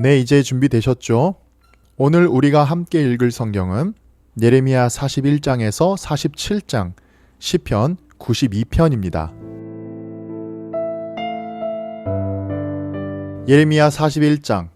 네, 이제 준비되셨죠? 오늘 우리가 함께 읽을 성경은 예레미야 41장에서 47장, 시편 92편입니다. 예레미야 41장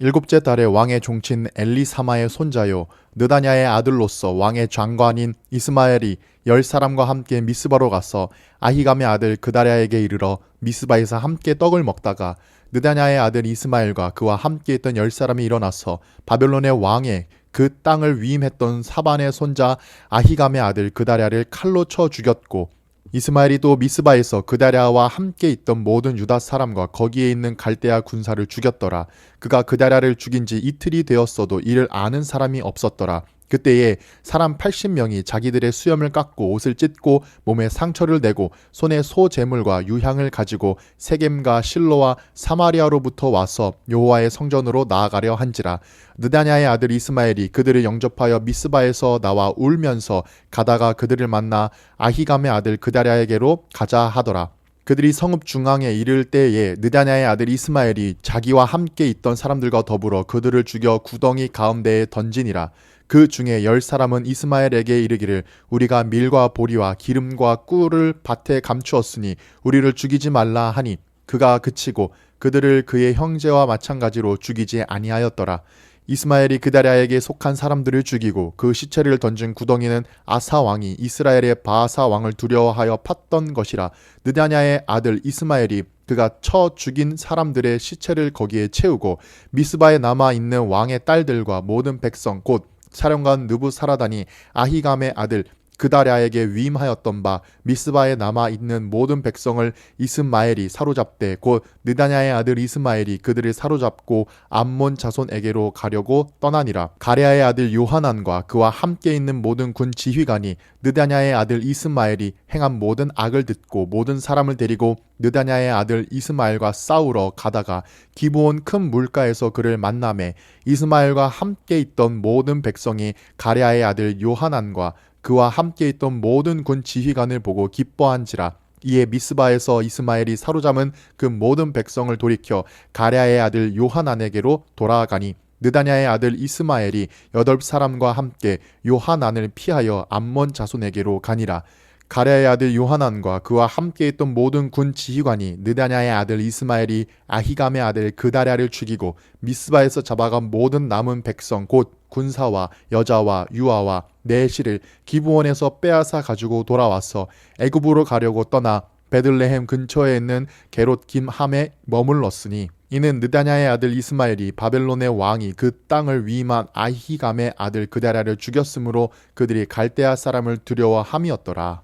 일곱째 달에 왕의 종친 엘리사마의 손자요 느다냐의 아들로서 왕의 장관인 이스마엘이 열 사람과 함께 미스바로 가서 아히감의 아들 그다랴에게 이르러 미스바에서 함께 떡을 먹다가 느다냐의 아들 이스마엘과 그와 함께 있던 열 사람이 일어나서 바벨론의 왕의 그 땅을 위임했던 사반의 손자 아히감의 아들 그다랴를 칼로 쳐 죽였고 이스마엘이 또 미스바에서 그다랴와 함께 있던 모든 유다 사람과 거기에 있는 갈대아 군사를 죽였더라. 그가 그다랴를 죽인 지 이틀이 되었어도 이를 아는 사람이 없었더라. 그때에 사람 80명이 자기들의 수염을 깎고 옷을 찢고 몸에 상처를 내고 손에 소 제물과 유향을 가지고 세겜과 실로와 사마리아로부터 와서 여호와의 성전으로 나아가려 한지라. 느다냐의 아들 이스마엘이 그들을 영접하여 미스바에서 나와 울면서 가다가 그들을 만나 아히감의 아들 그다랴에게로 가자 하더라. 그들이 성읍 중앙에 이를 때에 느다냐의 아들 이스마엘이 자기와 함께 있던 사람들과 더불어 그들을 죽여 구덩이 가운데에 던지니라 그 중에 열 사람은 이스마엘에게 이르기를 우리가 밀과 보리와 기름과 꿀을 밭에 감추었으니 우리를 죽이지 말라 하니 그가 그치고 그들을 그의 형제와 마찬가지로 죽이지 아니하였더라. 이스마엘이 그다랴에게 속한 사람들을 죽이고 그 시체를 던진 구덩이는 아사 왕이 이스라엘의 바아사 왕을 두려워하여 팠던 것이라 느다냐의 아들 이스마엘이 그가 쳐 죽인 사람들의 시체를 거기에 채우고 미스바에 남아 있는 왕의 딸들과 모든 백성 곧 사령관 느부사라단이 아히감의 아들 그다랴에게 위임하였던 바 미스바에 남아 있는 모든 백성을 이스마엘이 사로잡되 곧 느다냐의 아들 이스마엘이 그들을 사로잡고 암몬 자손에게로 가려고 떠나니라. 가레아의 아들 요하난과 그와 함께 있는 모든 군 지휘관이 느다냐의 아들 이스마엘이 행한 모든 악을 듣고 모든 사람을 데리고 느다냐의 아들 이스마엘과 싸우러 가다가 기브온 큰 물가에서 그를 만남에 이스마엘과 함께 있던 모든 백성이 가레아의 아들 요하난과 그와 함께 있던 모든 군 지휘관을 보고 기뻐한지라. 이에 미스바에서 이스마엘이 사로잡은 그 모든 백성을 돌이켜 가랴의 아들 요하난에게로 돌아가니 느다냐의 아들 이스마엘이 여덟 사람과 함께 요하난을 피하여 암몬 자손에게로 가니라. 가랴의 아들 요하난과 그와 함께 있던 모든 군 지휘관이 느다냐의 아들 이스마엘이 아히감의 아들 그다랴를 죽이고 미스바에서 잡아간 모든 남은 백성 곧 군사와 여자와 유아와 내실을 기부원에서 빼앗아 가지고 돌아와서 애굽으로 가려고 떠나 베들레헴 근처에 있는 게롯 김함에 머물렀으니 이는 느다냐의 아들 이스마엘이 바벨론의 왕이 그 땅을 위임한 아히감의 아들 그다랴를 죽였으므로 그들이 갈대아 사람을 두려워함이었더라.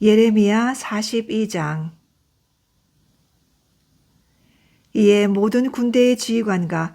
예레미야 42장 이에 모든 군대의 지휘관과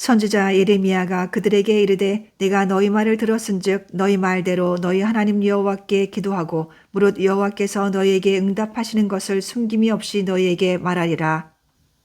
선지자 예레미야가 그들에게 이르되 내가 너희 말을 들었은즉 너희 말대로 너희 하나님 여호와께 기도하고 무릇 여호와께서 너희에게 응답하시는 것을 숨김이 없이 너희에게 말하리라.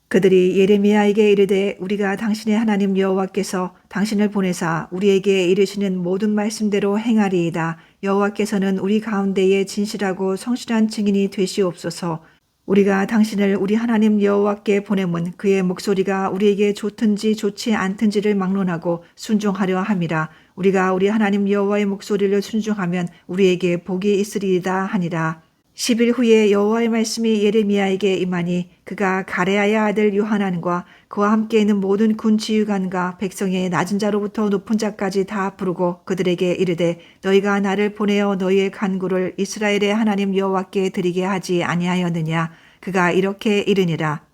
그들이 예레미야에게 이르되 우리가 당신의 하나님 여호와께서 당신을 보내사 우리에게 이르시는 모든 말씀대로 행하리이다. 여호와께서는 우리 가운데에 진실하고 성실한 증인이 되시옵소서. 우리가 당신을 우리 하나님 여호와께 보내면 그의 목소리가 우리에게 좋든지 좋지 않든지를 막론하고 순종하려 함이라. 우리가 우리 하나님 여호와의 목소리를 순종하면 우리에게 복이 있으리이다 하니라. 10일 후에 여호와의 말씀이 예레미야에게 임하니 그가 가레아의 아들 요하난과 그와 함께 있는 모든 군 지휘관과 백성의 낮은 자로부터 높은 자까지 다 부르고 그들에게 이르되 너희가 나를 보내어 너희의 간구를 이스라엘의 하나님 여호와께 드리게 하지 아니하였느냐? 그가 이렇게 이르니라.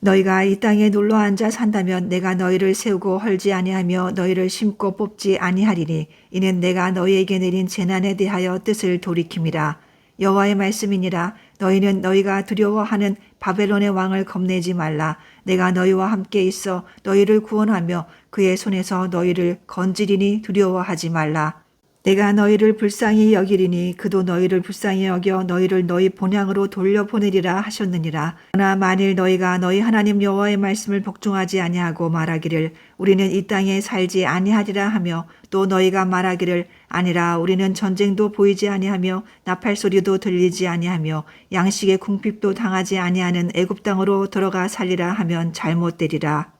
너희가 이 땅에 놀러 앉아 산다면 내가 너희를 세우고 헐지 아니하며 너희를 심고 뽑지 아니하리니 이는 내가 너희에게 내린 재난에 대하여 뜻을 돌이킴이라. 여호와의 말씀이니라. 너희는 너희가 두려워하는 바벨론의 왕을 겁내지 말라. 내가 너희와 함께 있어 너희를 구원하며 그의 손에서 너희를 건지리니 두려워하지 말라 내가 너희를 불쌍히 여기리니 그도 너희를 불쌍히 여겨 너희를 너희 본향으로 돌려보내리라 하셨느니라. 그러나 만일 너희가 너희 하나님 여호와의 말씀을 복종하지 아니하고 말하기를 우리는 이 땅에 살지 아니하리라 하며 또 너희가 말하기를 아니라 우리는 전쟁도 보이지 아니하며 나팔 소리도 들리지 아니하며 양식의 궁핍도 당하지 아니하는 애굽 땅으로 들어가 살리라 하면 잘못되리라.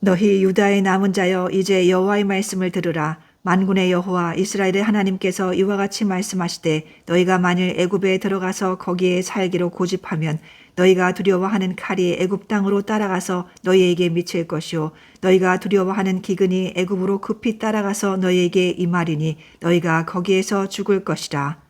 너희 유다의 남은 자여 이제 여호와의 말씀을 들으라. 만군의 여호와 이스라엘의 하나님께서 이와 같이 말씀하시되 너희가 만일 애굽에 들어가서 거기에 살기로 고집하면 너희가 두려워하는 칼이 애굽 땅으로 따라가서 너희에게 미칠 것이요 너희가 두려워하는 기근이 애굽으로 급히 따라가서 너희에게 임하리니 너희가 거기에서 죽을 것이라.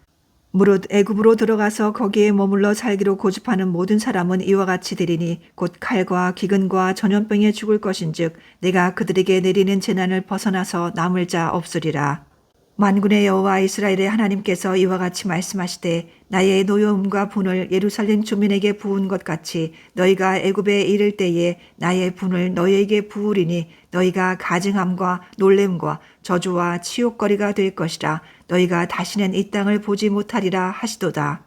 무릇 애굽으로 들어가서 거기에 머물러 살기로 고집하는 모든 사람은 이와 같이 되리니 곧 칼과 기근과 전염병에 죽을 것인즉 내가 그들에게 내리는 재난을 벗어나서 남을 자 없으리라. 만군의 여호와 이스라엘의 하나님께서 이와 같이 말씀하시되 나의 노여움과 분을 예루살렘 주민에게 부은 것 같이 너희가 애굽에 이를 때에 나의 분을 너희에게 부으리니 너희가 가증함과 놀램과 저주와 치욕거리가 될 것이라 너희가 다시는 이 땅을 보지 못하리라 하시도다.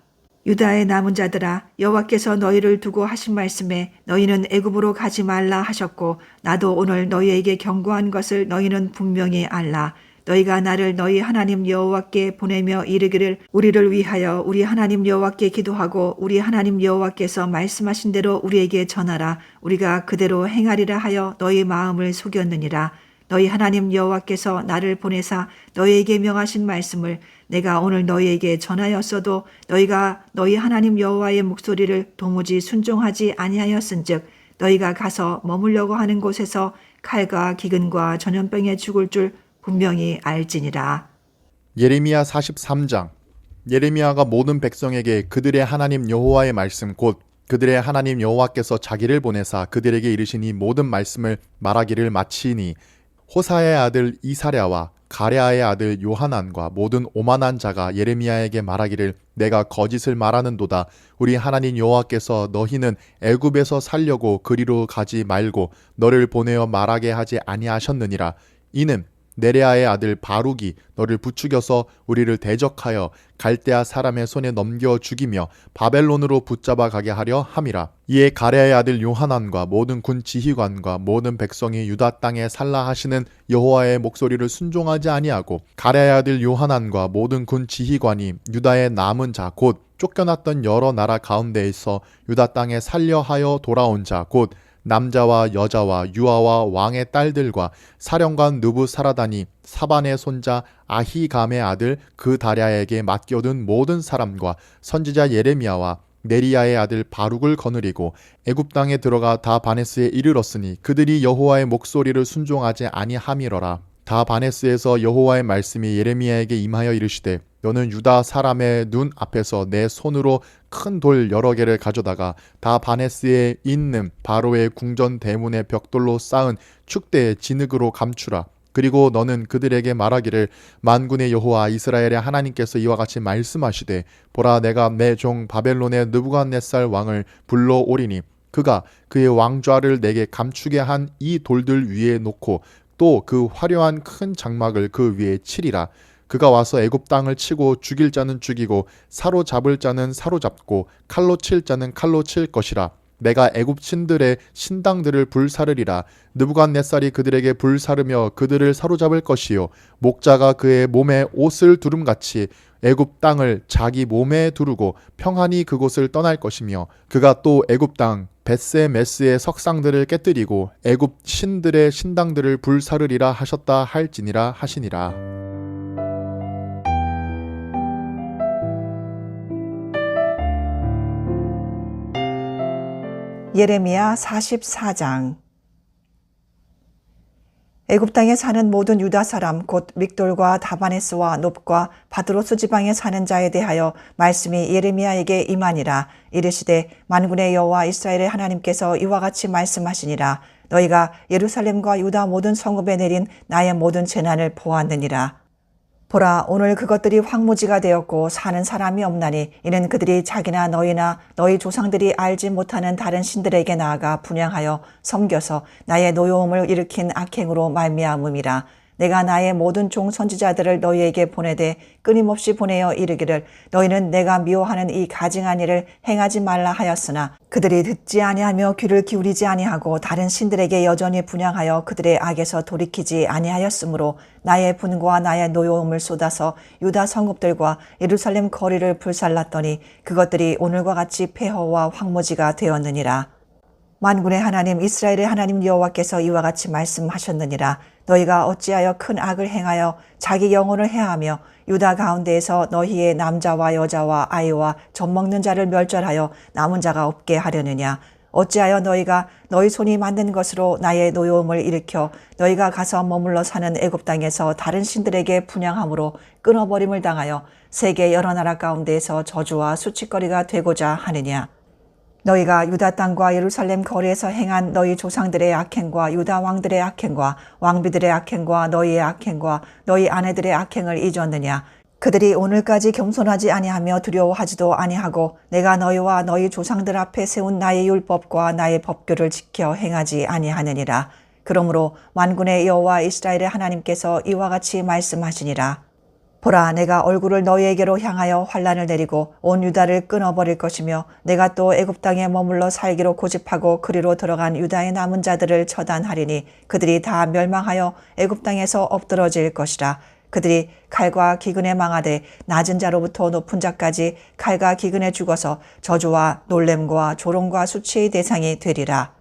유다의 남은 자들아 여호와께서 너희를 두고 하신 말씀에 너희는 애굽으로 가지 말라 하셨고 나도 오늘 너희에게 경고한 것을 너희는 분명히 알라. 너희가 나를 너희 하나님 여호와께 보내며 이르기를 우리를 위하여 우리 하나님 여호와께 기도하고 우리 하나님 여호와께서 말씀하신 대로 우리에게 전하라 우리가 그대로 행하리라 하여 너희 마음을 속였느니라 너희 하나님 여호와께서 나를 보내사 너희에게 명하신 말씀을 내가 오늘 너희에게 전하였어도 너희가 너희 하나님 여호와의 목소리를 도무지 순종하지 아니하였은즉 너희가 가서 머물려고 하는 곳에서 칼과 기근과 전염병에 죽을 줄 분명히 알지니라. 예레미야 43장 예레미야가 모든 백성에게 그들의 하나님 여호와의 말씀 곧 그들의 하나님 여호와께서 자기를 보내사 그들에게 이르시니 모든 말씀을 말하기를 마치니 호사의 아들 이사랴와 가랴의 아들 요하난과 모든 오만한 자가 예레미야에게 말하기를 내가 거짓을 말하는도다. 우리 하나님 여호와께서 너희는 애굽에서 살려고 그리로 가지 말고 너를 보내어 말하게 하지 아니하셨느니라. 이는 네레아의 아들 바룩이 너를 부추겨서 우리를 대적하여 갈대아 사람의 손에 넘겨 죽이며 바벨론으로 붙잡아 가게 하려 함이라. 이에 가레아의 아들 요하난과 모든 군 지휘관과 모든 백성이 유다 땅에 살라 하시는 여호와의 목소리를 순종하지 아니하고 가레아의 아들 요하난과 모든 군 지휘관이 유다의 남은 자곧 쫓겨났던 여러 나라 가운데에서 유다 땅에 살려 하여 돌아온 자곧 남자와 여자와 유아와 왕의 딸들과 사령관 느부사라다니 사반의 손자 아히감의 아들 그 다랴에게 맡겨둔 모든 사람과 선지자 예레미야와 네리야의 아들 바룩을 거느리고 애굽 땅에 들어가 다바네스에 이르렀으니 그들이 여호와의 목소리를 순종하지 아니함이러라. 다바네스에서 여호와의 말씀이 예레미야에게 임하여 이르시되 너는 유다 사람의 눈 앞에서 내 손으로 큰 돌 여러 개를 가져다가 다바네스에 있는 바로의 궁전 대문의 벽돌로 쌓은 축대의 진흙으로 감추라. 그리고 너는 그들에게 말하기를 만군의 여호와 이스라엘의 하나님께서 이와 같이 말씀하시되 보라 내가 내 종 바벨론의 느부갓네살 왕을 불러오리니 그가 그의 왕좌를 내게 감추게 한 이 돌들 위에 놓고 또 그 화려한 큰 장막을 그 위에 치리라 그가 와서 애굽 땅을 치고 죽일 자는 죽이고 사로잡을 자는 사로잡고 칼로 칠 자는 칼로 칠 것이라. 내가 애굽 신들의 신당들을 불사르리라. 느부갓네살이 그들에게 불사르며 그들을 사로잡을 것이요. 목자가 그의 몸에 옷을 두름같이 애굽 땅을 자기 몸에 두르고 평안히 그곳을 떠날 것이며 그가 또 애굽 땅 베세메스의 석상들을 깨뜨리고 애굽 신들의 신당들을 불사르리라 하셨다 할지니라 하시니라 예레미야 44장. 애굽 땅에 사는 모든 유다 사람 곧 믹돌과 다바네스와 놉과 바드로스 지방에 사는 자에 대하여 말씀이 예레미야에게 임하니라. 이르시되 만군의 여호와 이스라엘의 하나님께서 이와 같이 말씀하시니라. 너희가 예루살렘과 유다 모든 성읍에 내린 나의 모든 재난을 보았느니라 보라 오늘 그것들이 황무지가 되었고 사는 사람이 없나니 이는 그들이 자기나 너희나 너희 조상들이 알지 못하는 다른 신들에게 나아가 분양하여 섬겨서 나의 노여움을 일으킨 악행으로 말미암음이라 내가 나의 모든 종 선지자들을 너희에게 보내되 끊임없이 보내어 이르기를 너희는 내가 미워하는 이 가증한 일을 행하지 말라 하였으나 그들이 듣지 아니하며 귀를 기울이지 아니하고 다른 신들에게 여전히 분양하여 그들의 악에서 돌이키지 아니하였으므로 나의 분과 나의 노여움을 쏟아서 유다 성읍들과 예루살렘 거리를 불살랐더니 그것들이 오늘과 같이 폐허와 황무지가 되었느니라. 만군의 하나님 이스라엘의 하나님 여호와께서 이와 같이 말씀하셨느니라. 너희가 어찌하여 큰 악을 행하여 자기 영혼을 해하며 유다 가운데에서 너희의 남자와 여자와 아이와 젖먹는 자를 멸절하여 남은 자가 없게 하려느냐? 어찌하여 너희가 너희 손이 만든 것으로 나의 노여움을 일으켜 너희가 가서 머물러 사는 애굽 땅에서 다른 신들에게 분양함으로 끊어버림을 당하여 세계 여러 나라 가운데에서 저주와 수치거리가 되고자 하느냐 너희가 유다 땅과 예루살렘 거리에서 행한 너희 조상들의 악행과 유다 왕들의 악행과 왕비들의 악행과 너희의 악행과 너희 아내들의 악행을 잊었느냐? 그들이 오늘까지 겸손하지 아니하며 두려워하지도 아니하고 내가 너희와 너희 조상들 앞에 세운 나의 율법과 나의 법규를 지켜 행하지 아니하느니라. 그러므로 만군의 여호와 이스라엘의 하나님께서 이와 같이 말씀하시니라 보라 내가 얼굴을 너희에게로 향하여 환란을 내리고 온 유다를 끊어버릴 것이며 내가 또 애굽 땅에 머물러 살기로 고집하고 그리로 들어간 유다의 남은 자들을 처단하리니 그들이 다 멸망하여 애굽 땅에서 엎드러질 것이라 그들이 칼과 기근에 망하되 낮은 자로부터 높은 자까지 칼과 기근에 죽어서 저주와 놀램과 조롱과 수치의 대상이 되리라.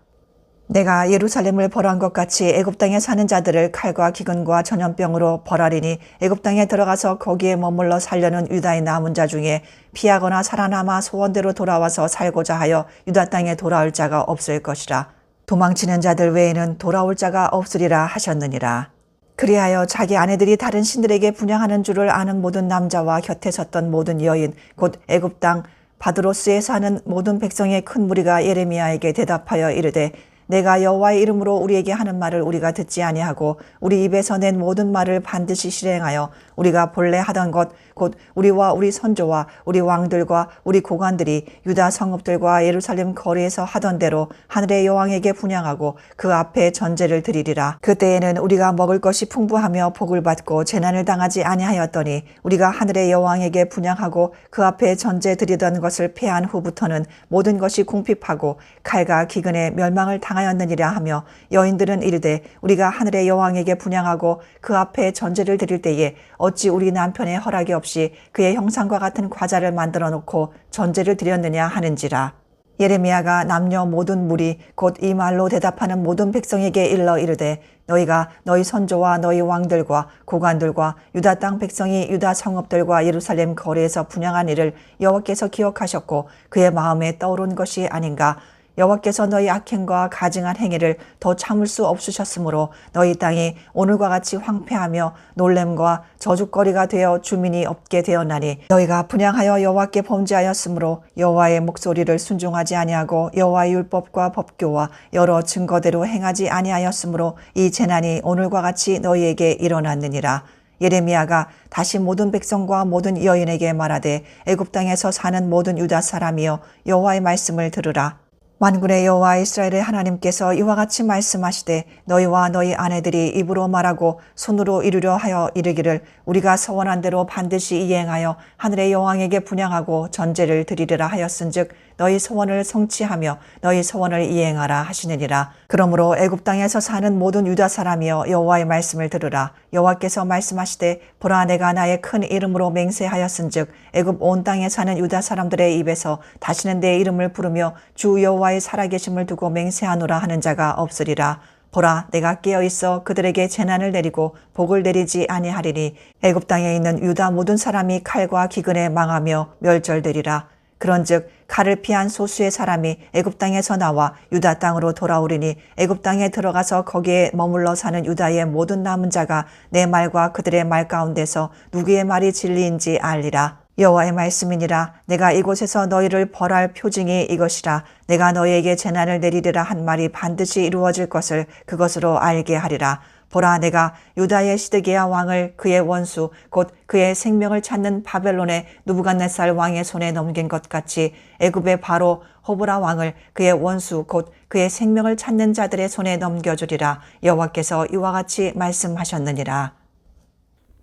내가 예루살렘을 벌한 것 같이 애굽 땅에 사는 자들을 칼과 기근과 전염병으로 벌하리니 애굽 땅에 들어가서 거기에 머물러 살려는 유다의 남은 자 중에 피하거나 살아남아 소원대로 돌아와서 살고자 하여 유다 땅에 돌아올 자가 없을 것이라. 도망치는 자들 외에는 돌아올 자가 없으리라 하셨느니라. 그리하여 자기 아내들이 다른 신들에게 분양하는 줄을 아는 모든 남자와 곁에 섰던 모든 여인 곧 애굽 땅 바드로스에 사는 모든 백성의 큰 무리가 예레미야에게 대답하여 이르되 내가 여호와의 이름으로 우리에게 하는 말을 우리가 듣지 아니하고 우리 입에서 낸 모든 말을 반드시 실행하여 우리가 본래 하던 것 곧 우리와 우리 선조와 우리 왕들과 우리 고관들이 유다 성읍들과 예루살렘 거리에서 하던 대로 하늘의 여왕에게 분양하고 그 앞에 전제를 드리리라. 그때에는 우리가 먹을 것이 풍부하며 복을 받고 재난을 당하지 아니하였더니 우리가 하늘의 여왕에게 분양하고 그 앞에 전제 드리던 것을 패한 후부터는 모든 것이 궁핍하고 칼과 기근에 멸망을 당 하였느니라 하며 여인들은 이르되 우리가 하늘의 여왕에게 분양하고 그 앞에 전제를 드릴 때에 어찌 우리 남편의 허락이 없이 그의 형상과 같은 과자를 만들어 놓고 전제를 드렸느냐 하는지라. 예레미야가 남녀 모든 무리 곧 이 말로 대답하는 모든 백성에게 일러 이르되 너희가 너희 선조와 너희 왕들과 고관들과 유다 땅 백성이 유다 성읍들과 예루살렘 거리에서 분양한 일을 여호와께서 기억하셨고 그의 마음에 떠오른 것이 아닌가 여호와께서 너희 악행과 가증한 행위를 더 참을 수 없으셨으므로 너희 땅이 오늘과 같이 황폐하며 놀램과 저주거리가 되어 주민이 없게 되었나니 너희가 분양하여 여호와께 범죄하였으므로 여호와의 목소리를 순종하지 아니하고 여호와의 율법과 법교와 여러 증거대로 행하지 아니하였으므로 이 재난이 오늘과 같이 너희에게 일어났느니라. 예레미야가 다시 모든 백성과 모든 여인에게 말하되 애굽 땅에서 사는 모든 유다 사람이여 여호와의 말씀을 들으라 만군의 여호와 이스라엘의 하나님께서 이와 같이 말씀하시되 너희와 너희 아내들이 입으로 말하고 손으로 이루려 하여 이르기를 우리가 서원한 대로 반드시 이행하여 하늘의 여왕에게 분양하고 전제를 드리리라 하였은즉 너희 소원을 성취하며 너희 소원을 이행하라 하시느니라. 그러므로 애굽 땅에서 사는 모든 유다 사람이여 여호와의 말씀을 들으라. 여호와께서 말씀하시되 보라 내가 나의 큰 이름으로 맹세하였은즉 애굽 온 땅에 사는 유다 사람들의 입에서 다시는 내 이름을 부르며 주 여호와의 살아계심을 두고 맹세하노라 하는 자가 없으리라. 보라 내가 깨어 있어 그들에게 재난을 내리고 복을 내리지 아니하리니 애굽 땅에 있는 유다 모든 사람이 칼과 기근에 망하며 멸절되리라 그런즉 칼을 피한 소수의 사람이 애굽 땅에서 나와 유다 땅으로 돌아오리니 애굽 땅에 들어가서 거기에 머물러 사는 유다의 모든 남은 자가 내 말과 그들의 말 가운데서 누구의 말이 진리인지 알리라. 여호와의 말씀이니라. 내가 이곳에서 너희를 벌할 표징이 이것이라. 내가 너희에게 재난을 내리리라 한 말이 반드시 이루어질 것을 그것으로 알게 하리라 보라 내가 유다의 시드기야 왕을 그의 원수 곧 그의 생명을 찾는 바벨론의 누부갓네살 왕의 손에 넘긴 것 같이 애굽의 바로 호브라 왕을 그의 원수 곧 그의 생명을 찾는 자들의 손에 넘겨주리라. 여호와께서 이와 같이 말씀하셨느니라.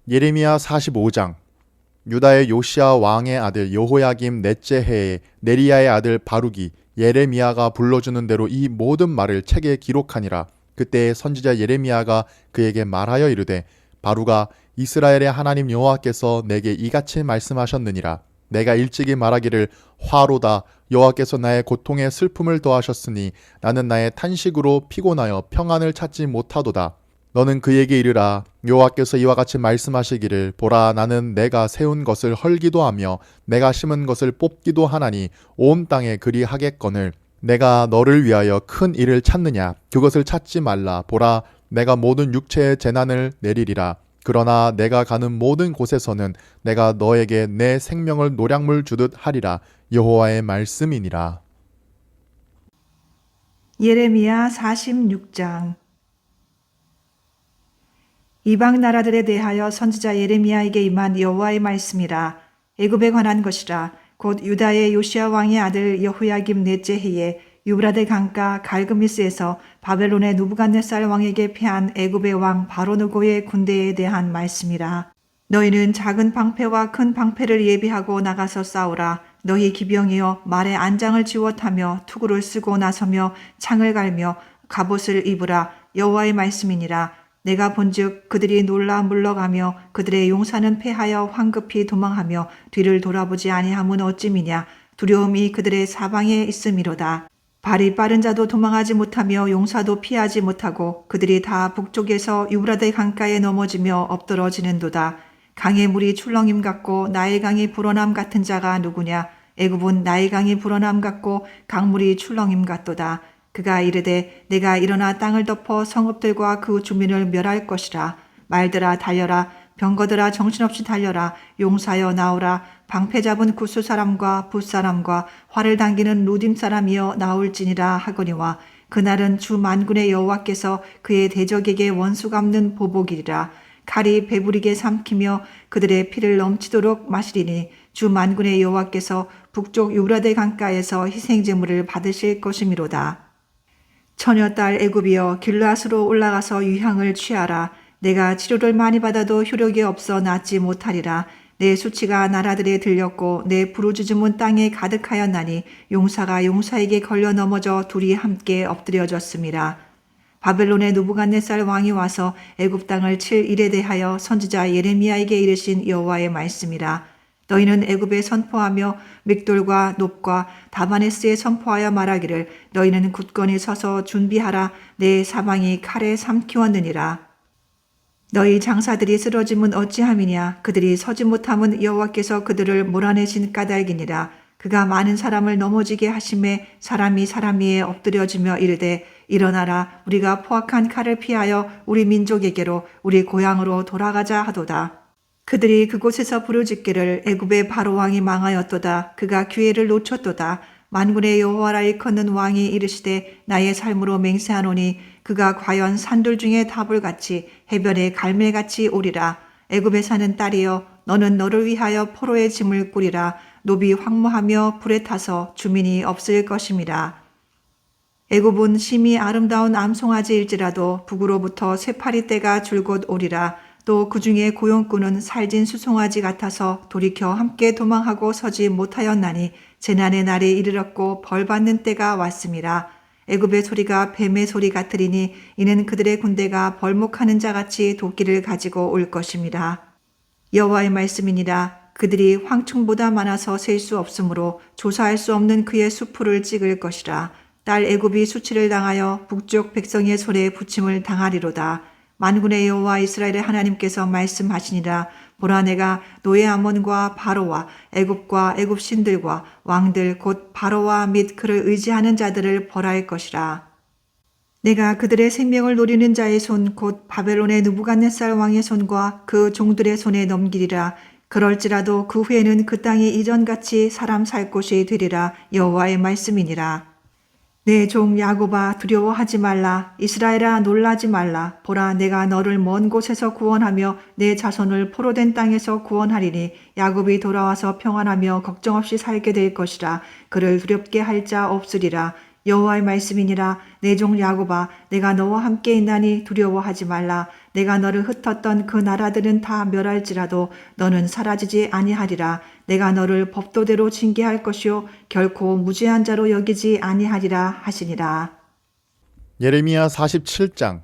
예레미야 45장. 유다의 요시아 왕의 아들 여호야김 넷째 해에 네리야의 아들 바룩이 예레미야가 불러주는 대로 이 모든 말을 책에 기록하니라 그때 선지자 예레미야가 그에게 말하여 이르되 바루가 이스라엘의 하나님 여호와께서 내게 이같이 말씀하셨느니라. 내가 일찍이 말하기를 화로다. 여호와께서 나의 고통에 슬픔을 더하셨으니 나는 나의 탄식으로 피곤하여 평안을 찾지 못하도다. 너는 그에게 이르라. 여호와께서 이와 같이 말씀하시기를 보라. 나는 내가 세운 것을 헐기도 하며 내가 심은 것을 뽑기도 하나니 온 땅에 그리 하겠거늘 내가 너를 위하여 큰 일을 찾느냐? 그것을 찾지 말라. 보라 내가 모든 육체의 재난을 내리리라. 그러나 내가 가는 모든 곳에서는 내가 너에게 내 생명을 노량물 주듯 하리라. 여호와의 말씀이니라. 예레미야 46장. 이방 나라들에 대하여 선지자 예레미야에게 임한 여호와의 말씀이라. 애굽에 관한 것이라 곧 유다의 요시아 왕의 아들 여호야김 넷째 해에 유브라데 강가 갈그미스에서 바벨론의 누부갓네살 왕에게 패한 애굽의 왕 바로누고의 군대에 대한 말씀이라 너희는 작은 방패와 큰 방패를 예비하고 나가서 싸우라. 너희 기병이여 말에 안장을 지워타며 투구를 쓰고 나서며 창을 갈며 갑옷을 입으라. 여호와의 말씀이니라. 내가 본즉 그들이 놀라 물러가며 그들의 용사는 패하여 황급히 도망하며 뒤를 돌아보지 아니함은 어찌미냐. 두려움이 그들의 사방에 있음이로다. 발이 빠른 자도 도망하지 못하며 용사도 피하지 못하고 그들이 다 북쪽에서 유브라데 강가에 넘어지며 엎드러지는도다. 강의 물이 출렁임 같고 나일 강이 불어남 같은 자가 누구냐? 애굽은 나일 강이 불어남 같고 강물이 출렁임 같도다. 그가 이르되 내가 일어나 땅을 덮어 성읍들과 그 주민을 멸할 것이라. 말들아 달려라. 병거들아 정신없이 달려라. 용사여 나오라. 방패 잡은 구스 사람과 붓 사람과 활을 당기는 루딤 사람이여 나올지니라 하거니와 그날은 주 만군의 여호와께서 그의 대적에게 원수 갚는 보복이리라. 칼이 배부리게 삼키며 그들의 피를 넘치도록 마시리니 주 만군의 여호와께서 북쪽 유브라데 강가에서 희생 제물을 받으실 것이미로다. 처녀 딸 애굽이여 길라스로 올라가서 유향을 취하라. 내가 치료를 많이 받아도 효력이 없어 낫지 못하리라. 내 수치가 나라들에 들렸고 내 부르짖음은 땅에 가득하였나니 용사가 용사에게 걸려 넘어져 둘이 함께 엎드려졌습니다. 바벨론의 누부갓네살 왕이 와서 애굽 땅을 칠 일에 대하여 선지자 예레미야에게 이르신 여호와의 말씀이라. 너희는 애굽에 선포하며 믹돌과 높과 다바네스에 선포하여 말하기를 너희는 굳건히 서서 준비하라. 내 사방이 칼에 삼키웠느니라. 너희 장사들이 쓰러짐은 어찌함이냐? 그들이 서지 못함은 여호와께서 그들을 몰아내신 까닭이니라. 그가 많은 사람을 넘어지게 하심에 사람이 사람 위에 엎드려지며 이르되 일어나라. 우리가 포악한 칼을 피하여 우리 민족에게로 우리 고향으로 돌아가자 하도다 그들이 그곳에서 부르짖기를 애굽의 바로 왕이 망하였도다. 그가 기회를 놓쳤도다. 만군의 여호와라 일컫는 왕이 이르시되 나의 삶으로 맹세하노니 그가 과연 산들 중에 다불같이 해변에 갈멜같이 오리라. 애굽에 사는 딸이여 너는 너를 위하여 포로의 짐을 꾸리라. 노비 황무하며 불에 타서 주민이 없을 것임이라. 애굽은 심히 아름다운 암송아지일지라도 북으로부터 쇠파리 떼가 줄곧 오리라 또 그 중에 고용꾼은 살진 수송아지 같아서 돌이켜 함께 도망하고 서지 못하였나니 재난의 날이 이르렀고 벌 받는 때가 왔음이라 애굽의 소리가 뱀의 소리 같으리니 이는 그들의 군대가 벌목하는 자같이 도끼를 가지고 올 것입니다. 여호와의 말씀이니라 그들이 황충보다 많아서 셀 수 없으므로 조사할 수 없는 그의 수풀을 찍을 것이라 딸 애굽이 수치를 당하여 북쪽 백성의 손에 부침을 당하리로다. 만군의 여호와 이스라엘의 하나님께서 말씀하시니라 보라 내가 노예 아몬과 바로와 애굽과 애굽 신들과 왕들 곧 바로와 및 그를 의지하는 자들을 벌할 것이라. 내가 그들의 생명을 노리는 자의 손 곧 바벨론의 느부갓네살 왕의 손과 그 종들의 손에 넘기리라. 그럴지라도 그 후에는 그 땅이 이전같이 사람 살 곳이 되리라 여호와의 말씀이니라. 내 종 야곱아 두려워하지 말라. 이스라엘아 놀라지 말라. 보라 내가 너를 먼 곳에서 구원하며 내 자손을 포로된 땅에서 구원하리니 야곱이 돌아와서 평안하며 걱정 없이 살게 될 것이라. 그를 두렵게 할 자 없으리라. 여호와의 말씀이니라. 내 종 야곱아 내가 너와 함께 있나니 두려워하지 말라. 내가 너를 흩었던 그 나라들은 다 멸할지라도 너는 사라지지 아니하리라 내가 너를 법도대로 징계할 것이요 결코 무죄한 자로 여기지 아니하리라 하시니라. 예레미야 47장.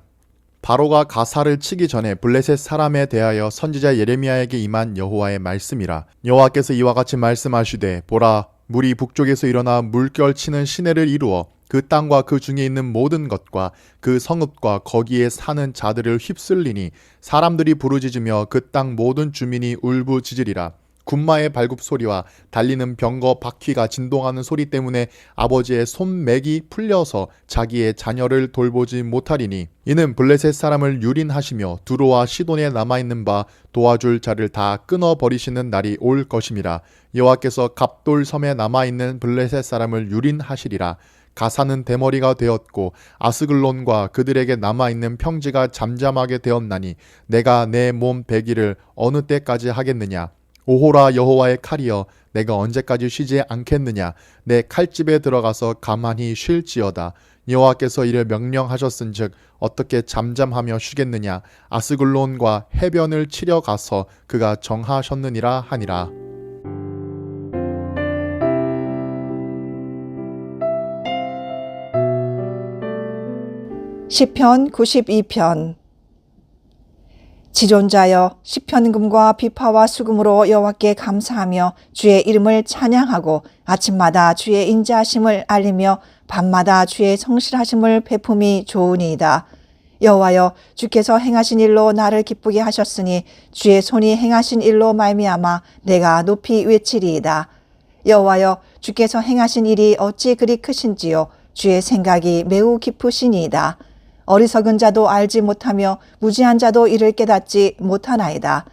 바로가 가사를 치기 전에 블레셋 사람에 대하여 선지자 예레미야에게 임한 여호와의 말씀이라. 여호와께서 이와 같이 말씀하시되 보라 물이 북쪽에서 일어나 물결 치는 시내를 이루어 그 땅과 그 중에 있는 모든 것과 그 성읍과 거기에 사는 자들을 휩쓸리니 사람들이 부르짖으며 그 땅 모든 주민이 울부짖으리라 군마의 발굽 소리와 달리는 병거 바퀴가 진동하는 소리 때문에 아버지의 손맥이 풀려서 자기의 자녀를 돌보지 못하리니 이는 블레셋 사람을 유린하시며 두로와 시돈에 남아 있는 바 도와줄 자를 다 끊어 버리시는 날이 올 것임이라 여호와께서 갑돌 섬에 남아 있는 블레셋 사람을 유린하시리라. 가사는 대머리가 되었고 아스글론과 그들에게 남아 있는 평지가 잠잠하게 되었나니 내가 내몸 배기를 어느 때까지 하겠느냐 오호라 여호와의 칼이여 내가 언제까지 쉬지 않겠느냐? 내 칼집에 들어가서 가만히 쉴지어다. 여호와께서 이를 명령하셨은즉 어떻게 잠잠하며 쉬겠느냐? 아스글론과 해변을 치려 가서 그가 정하셨느니라 하니라. 시편 92편 지존자여 시편금과 비파와 수금으로 여호와께 감사하며 주의 이름을 찬양하고 아침마다 주의 인자하심을 알리며 밤마다 주의 성실하심을 베품이 좋으니이다. 여호와여 주께서 행하신 일로 나를 기쁘게 하셨으니 주의 손이 행하신 일로 말미암아 내가 높이 외치리이다. 여호와여 주께서 행하신 일이 어찌 그리 크신지요 주의 생각이 매우 깊으시니이다. 어리석은 자도 알지 못하며 무지한 자도 이를 깨닫지 못하나이다.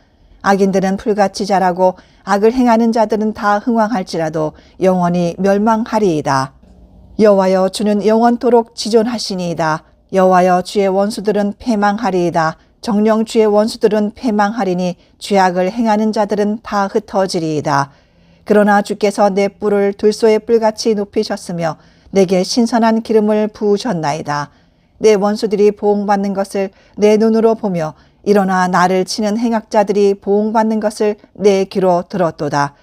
악인들은 풀같이 자라고 악을 행하는 자들은 다 흥왕할지라도 영원히 멸망하리이다. 여호와여 주는 영원토록 지존하시니이다. 여호와여 주의 원수들은 패망하리이다. 정령 주의 원수들은 패망하리니 죄악을 행하는 자들은 다 흩어지리이다. 그러나 주께서 내 뿔을 들소의 뿔같이 높이셨으며 내게 신선한 기름을 부으셨나이다. 내 원수들이 보응받는 것을 내 눈으로 보며 일어나 나를 치는 행악자들이 보응받는 것을 내 귀로 들었도다.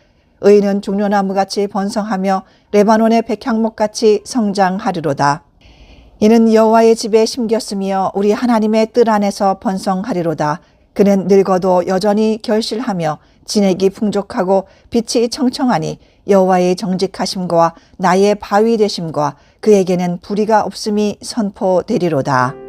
의인은 종려나무같이 번성하며 레바논의 백향목같이 성장하리로다. 이는 여호와의 집에 심겼으며 우리 하나님의 뜰 안에서 번성하리로다. 그는 늙어도 여전히 결실하며 진액이 풍족하고 빛이 청청하니 여호와의 정직하심과 나의 바위 되심과 그에게는 불의가 없음이 선포되리로다.